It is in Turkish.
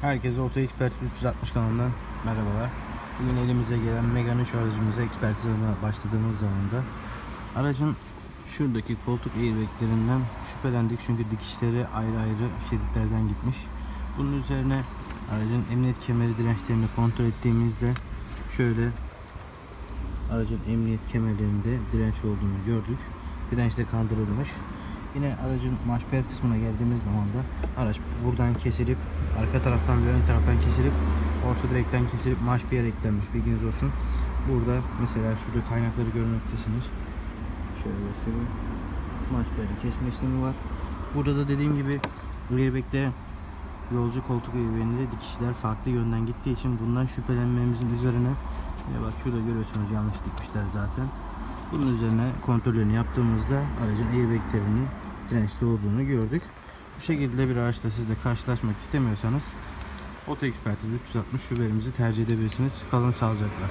Herkese Oto Expert 360 kanalından merhabalar. Bugün elimize gelen Megane 3 aracımıza ekspertizine başladığımız zaman da aracın şuradaki koltuk airbaglerinden şüphelendik çünkü dikişleri ayrı ayrı şeritlerden gitmiş. Bunun üzerine aracın emniyet kemeri dirençlerini kontrol ettiğimizde şöyle aracın emniyet kemerlerinde direnç olduğunu gördük. Direnç de kandırılmış. Yine aracın maşper kısmına geldiğimiz zaman da araç buradan kesilip arka taraftan ve ön taraftan kesilip orta direkten kesilip maşper eklenmiş bilginiz olsun. Burada mesela şurada kaynakları görmektesiniz. Şöyle göstereyim. Maşperin kesme işlemi var. Burada da dediğim gibi airbag'de yolcu koltuk airbag'inde dikişler farklı yönden gittiği için bundan şüphelenmemizin üzerine ya bak şurada görüyorsunuz yanlış dikmişler zaten. Bunun üzerine kontrollerini yaptığımızda aracın airbaglerinin dirençli olduğunu gördük. Bu şekilde bir araçla siz de karşılaşmak istemiyorsanız Oto Ekspertiz 360 şubemizi tercih edebilirsiniz. Kalın sağlıcakla.